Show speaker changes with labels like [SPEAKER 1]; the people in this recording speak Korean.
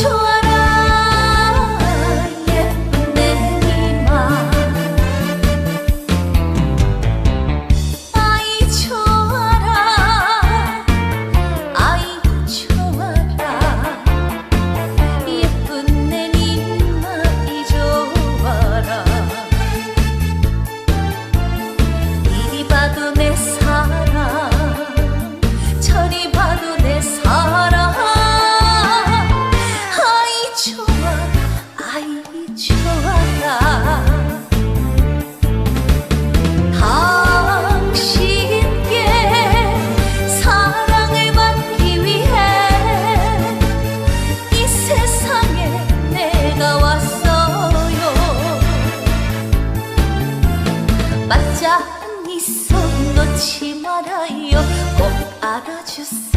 [SPEAKER 1] ชั่ว 손 놓지 말아요. 꼭 알아주세요